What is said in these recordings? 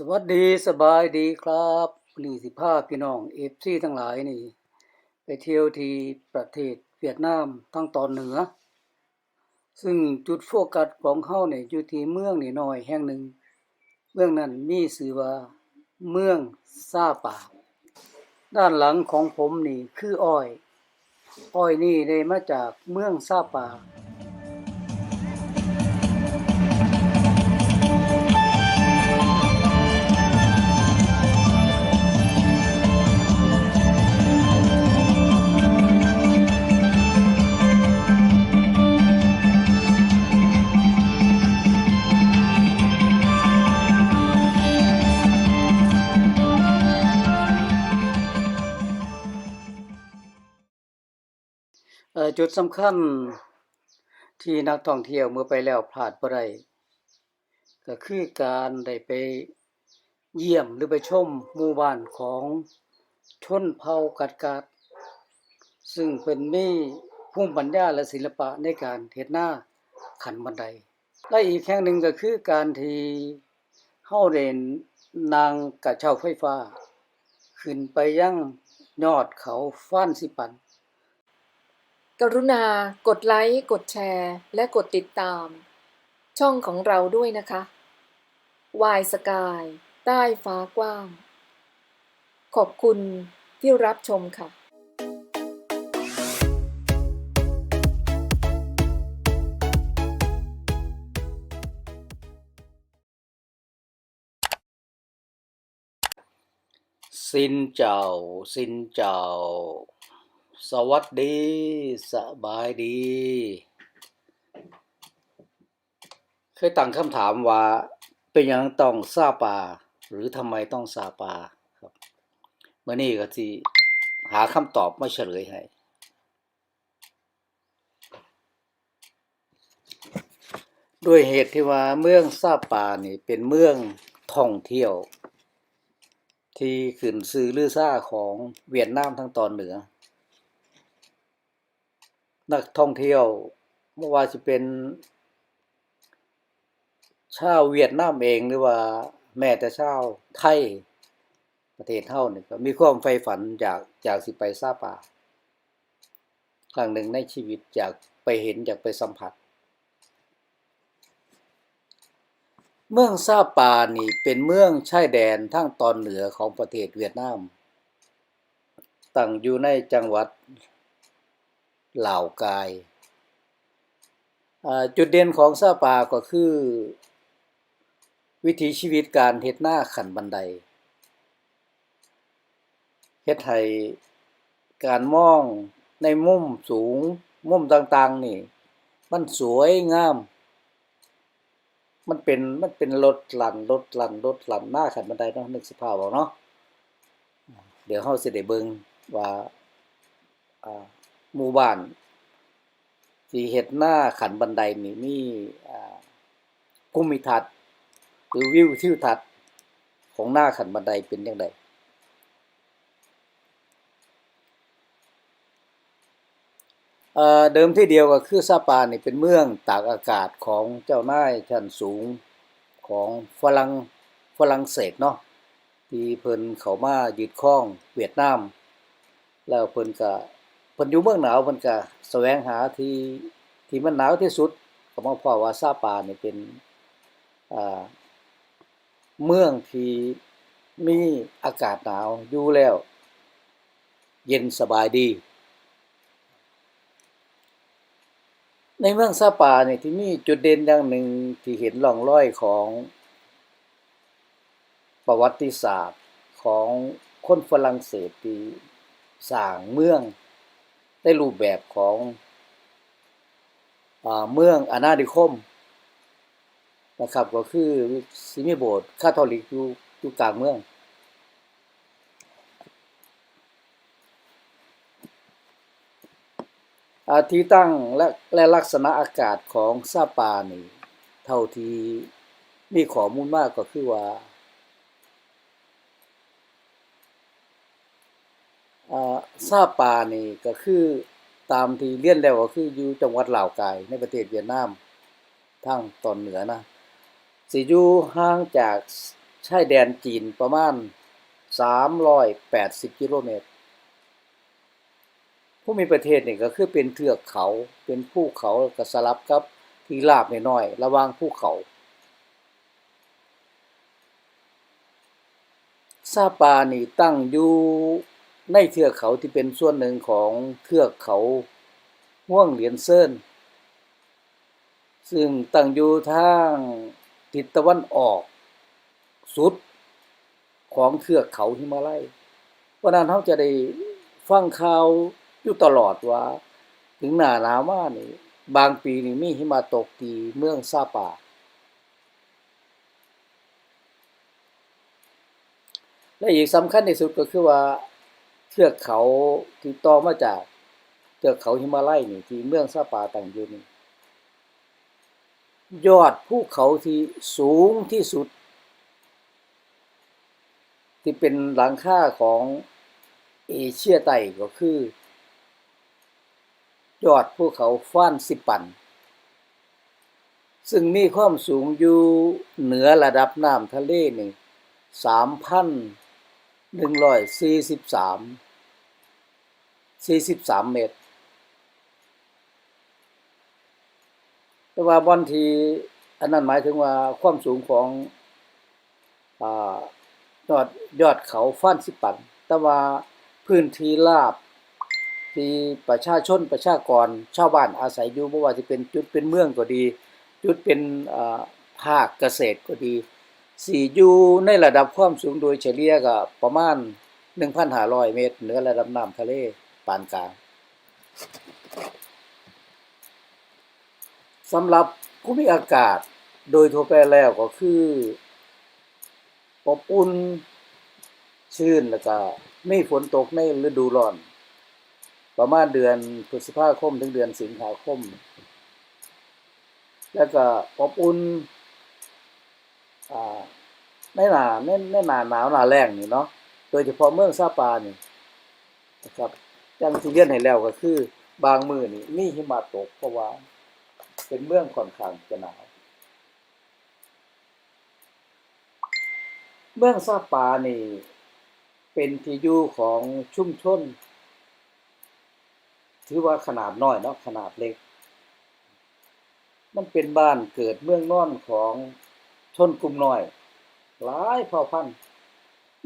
สวัสดีสบายดีครับนี่สิพาพี่น้องเอฟซีทั้งหลายนี่ ไปเที่ยวที่ประเทศเวียดนามทางตอนเหนือ ซึ่งจุดโฟกัสของเฮาเนี่ยอยู่ที่เมืองนี่น้อยแห่งหนึ่งเมืองนั้นมีชื่อว่าเมืองซาปาด้านหลังของผมนี่คืออ้อย อ้อยนี่ได้มาจากเมืองซาปา จุดสำคัญที่นักท่องเที่ยวเมื่อไปแล้วพลาดบ่ได้ก็คือการได้ไปเยี่ยมหรือไปชมหมู่บ้านของชนเผ่ากัดกาดซึ่งเป็นมีภูมิปัญญาและศิลปะในการเฮ็ดนาขันบันได และอีกแห่งหนึ่งก็คือการที่เฮาได้นางกระเช้าไฟฟ้า ขึ้นไปยังยอดเขาฟ้านสิปัน กรุณากดไลค์กดแชร์ และกดติดตาม ช่องของเราด้วยนะคะวายสกายใต้ฟ้ากว้าง ขอบคุณที่รับชมค่ะสินเจ้าสินเจ้า สวัสดีสบายดี เคยตั้งคำถามว่า เป็นยังต้องซาปา หรือทำไมต้องซาปาครับเมื่อนี้ก็สิหาคำตอบมาเฉลยให้ด้วยเหตุที่ว่าเมืองซาปานี่เป็นเมืองท่องเที่ยว ที่ขึ้นซื้อลือซ่าของเวียดนามทางตอนเหนือ นักท่องเที่ยวไม่ว่าจะเป็น ชาวเวียดนามเองหรือว่าแม้แต่ชาวไทยประเทศเฮานี่ก็มีความใฝ่ฝันอยากอยากสิไปซาปาครั้งหนึ่งในชีวิตอยากไปเห็นอยากไปสัมผัส เมืองซาปานี่เป็นเมืองชายแดนทางตอนเหนือของประเทศเวียดนาม ตั้งอยู่ในจังหวัด หล่ากายจุดเด่นของซาปาก็คือ วิถีชีวิตการเฮ็ดนาขันบันไดเฮ็ดให้การมองในมุมสูง มุมต่าง ๆ นี่ มันสวยงาม มันเป็นมันเป็นรถหลันรถหลันรถหลันหน้าขันบันไดเนาะนึกสภาพเอาเนาะเดี๋ยวเฮาสิได้เบิ่งว่าอ่า หมู่บ้านที่เฮ็ดหน้าขันบันไดนี่มีอ่าภูมิทัศน์หรือวิวทิวทัศน์ของหน้าขันบันไดเป็นจังไดเเดิมที่เดียวก็คือซาปานี่เป็นเมืองตากอากาศของเจ้านายชั้นสูงของฝรั่งฝรั่งเศสเนาะที่เพิ่นเขามายึดครองเวียดนาม แล้วเพิ่นก็ เพิ่นอยู่เมืองหนาวเพิ่นก็แสวงหาที่ที่มันหนาวที่สุดก็มาพบว่าซาปานี่เป็นอ่าเมืองที่มีอากาศหนาวอยู่แล้ว เย็นสบายดี ในเมืองซาปาเนี่ยที่มีจุดเด่นอย่างหนึ่งที่เห็นร่องรอยของประวัติศาสตร์ของคนฝรั่งเศสที่สร้างเมือง ในรูปแบบของอเมืองอาณานิคมนะครับ ก็คือสิมีโบสถ์คาทอลิกอยู่อยู่กลางเมืองอาที่ตั้งและและลักษณะอากาศของซาปานี่ เท่าที่มีข้อมูลมากก็คือว่า อ่าซาปานี่ก็คือตามที่เรียนแล้วก็คืออยู่จังหวัดลาวกายในประเทศเวียดนามทางตอนเหนือนะสิอยู่ห่างจากชายแดนจีนประมาณ 380 กิโลเมตร ผู้มีประเทศนี่ก็คือเป็นเทือกเขาเป็นภูเขาก็สลับกับที่ราบน้อยๆระหว่างภูเขาซาปานี่ตั้งอยู่ ในเทือกเขาที่เป็นส่วนหนึ่งของเทือกเขาห่วงเหรียญเซินซึ่งตั้งอยู่ทางทิศตะวันออก สุดของเทือกเขาหิมาลัยเพราะนั้นเราจะได้ฟังข่าวอยู่ตลอดว่า ถึงหน้าหนาวมานี่ บางปีนี่มีหิมะตกที่เมืองซาปาและอีกสำคัญที่สุดก็คือว่า ทือกเขาที่ต่อมาจากเทือกเขาหิมาลัยนี่ที่เมืองซาปาตั้งอยู่นี่ยอดภูเขาที่สูงที่สุด ที่เป็นหลังค่าของเอเชียใต้ก็คือ ยอดภูเขาฟ้านสิปัน ซึ่งมีความสูงอยู่เหนือระดับน้ำทะเลนี่สามพันหนึ่งร้อยสี่สิบสาม สี่สิบสามเมตร แต่ว่าบอนทีอันนั้นหมายถึงว่าความสูงของอยอดยอดเขาฟ้านสิปัน แต่ว่าพื้นที่ราบที่ประชาชนประชากรชาวบ้านอาศัยอยู่บ่ว่าจะเป็นจุดเป็นเมืองก็ดี จุดเป็นภาคเกษตรก็ดีสี่อยู่ในระดับความสูงโดยเฉลี่ยก็ประมาณ 1,500 เมตรเหนือระดับน้ำทะเล ปานกลางสำหรับภูมิอากาศโดยทั่วไปแล้วก็คืออบอุ่นชื้นแล้วก็ไม่ฝนตกในฤดูร้อน ประมาณเดือนพฤษภาคมถึงเดือนสิงหาคม แล้วก็อบอุ่นอ่าในหนาในในหนาหนาวหนาแรงนี่เนาะโดยเฉพาะเมืองซาปานี่นะครับ จังที่เรียนให้แล้วก็คือ บางมือนี่มีหิมะตกเพราะว่า เป็นเมืองค่อนข้างจะหนาว เมืองซาปานี่ เป็นที่อยู่ของชุมชนถือว่าขนาดน้อยเนาะขนาดเล็ก มันเป็นบ้านเกิดเมืองนอนของชนกลุ่มน้อย หลายเผ่าพันธุ์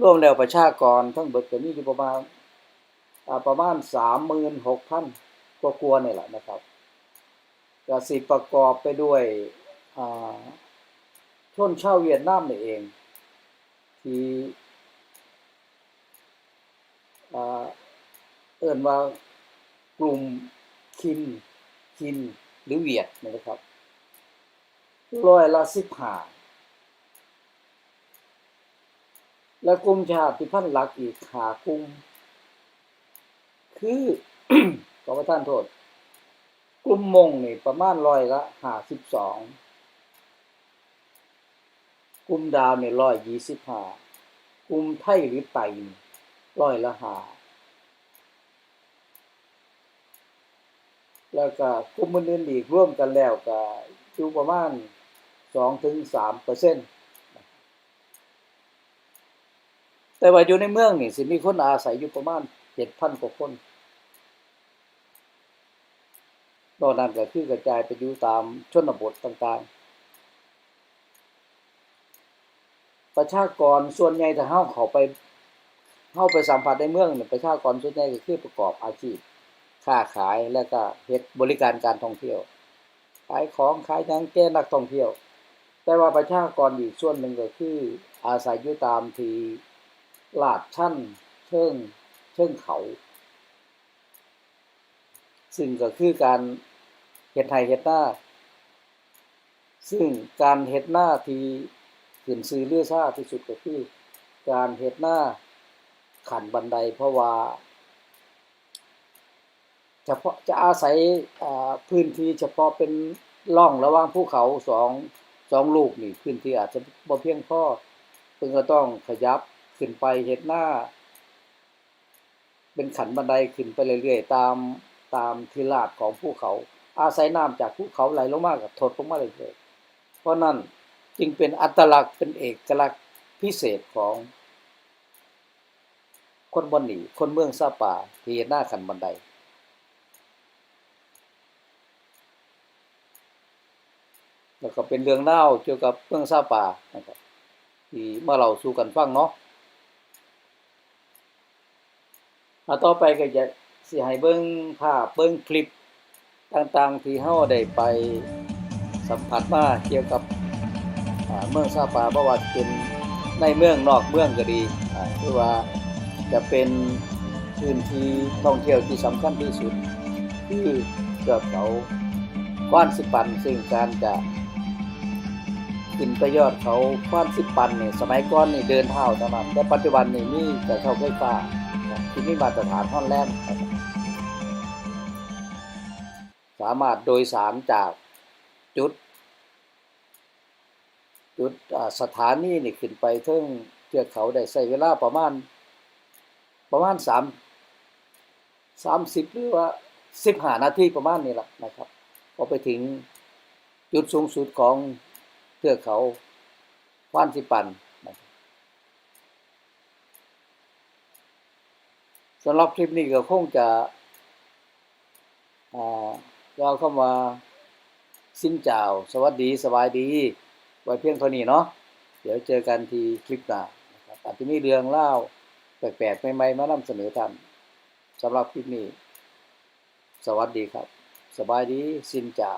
รวมแล้วประชากรทั้งเบิดก็มีอยู่ประมาณ ประมาณ36,000กว่ากว่านี่แหละนะครับกสิประกอบไปด้วยอ่าชนชาวเวียดนามนี่เอง ที่อ่าเอิ้นว่ากลุ่มคินคินหรือเวียดนะครับร้อยละ15และกลุ่มชาติพันธุ์หลักอีกหากลุ่ม คือขอประทานโทษ กลุ่มมงนี่ประมาณร้อยละห้าสิบสองกลุ่มดาวเนี่ยร้อยยี่สิบห้ากลุ่มไทยหรือไตนี่ร้อยละห้าแล้วก็กลุ่มอื่นๆอีกร่วมกันแล้วก็อยู่ประมาณสองถึงสามเปอร์เซ็นต์แต่ว่าอยู่ในเมืองนี่สิมีคนอาศัยอยู่ประมาณเจ็ดพันกว่าคน นอกนั้นก็คือกระจายไปอยู่ตามชนบทต่างๆ ประชากรส่วนใหญ่ถ้าเฮาเข้าไปเฮาไปสัมผัสในเมืองนี่ประชากรส่วนใหญ่ก็คือประกอบอาชีพค้าขายแล้วก็เฮ็ดบริการการท่องเที่ยวขายของขายยังแก่นักท่องเที่ยว แต่ว่าประชากรอีกส่วนหนึ่งก็คืออาศัยอยู่ตามที่ลาดชั้นเชิงเชิงเขา ซึ่งก็คือการ ฮ็ดไร่เฮ็ดนาซึ่งการเฮ็ดนาที่ขึ้นชื่อเลือซ่าที่สุดก็คือการเฮ็ดนาขันบันไดเพราะว่าเฉพาะจะอาศัยพื้นที่เฉพาะเป็นร่องระหว่างภูเขาสองสองลูกนี่พื้นที่อาจจะบ่เพียงพอเพิ่นก็ต้องขยับขึ้นไปเฮ็ดหน้า เป็นขันบันไดขึ้นไปเรื่อยๆตามตามทิลาดของภูเขา อาศัยน้ำจากภูเขาไหลลงมากับทดลงมาเรื่อยๆเพราะนั้นจึงเป็นอัตลักษณ์เป็นเอกลักษณ์พิเศษของ คนบอนหนีคนเมืองซาป่าที่เห็นหน้าขันบันได แล้วก็เป็นเรื่องเล่าเกี่ยวกับเมืองซาป่านะครับที่เมาเราสู่กันฟังเนาะอาต่อไปก็จะสิให้เบิ่งภาพเบิ่งคลิป ต่างๆที่เฮาได้ไปสัมผัสมาเกี่ยวกับเมืองซาปาบ่ว่าเป็นในเมืองนอกเมืองก็ดีหรือว่าจะเป็นพื้นที่ท่องเที่ยวที่สำคัญที่สุด คือเทือกเขาก้อนสิปันซึ่งการจะขึ้นไปยอดเขาควานสิบปันเนี่ยสมัยก่อนนี่เดินเท้าเท่านั้นแต่ปัจจุบันนี่มีแต่เท่าไฟฟ้าที่มีมาตรฐานฮอนแลนด์นะครับ สามารถโดยสารจากจุด จุดสถานีนี่ขึ้นไปถึงเทือกเขาได้ใช้เวลาประมาณ ประมาณสามสามสิบหรือว่าสิบห้านาทีประมาณนี้แหละนะครับพอไปถึงจุดสูงสุดของเทือกเขาว่านสิปันนะสำหรับคลิปนี้ก็คงจะอ่าเราเข้ามาสิ้นเจ้า สวัสดีสบายดี ไว้เพียงเท่านี้เนาะเดี๋ยวเจอกันทีคลิปหน้านะครับอาจจะมีเรื่องเล่าแปลกๆใหม่ๆมานำเสนอท่านสำหรับคลิปนี้ สวัสดีครับ สบายดีสิ้นเจ้า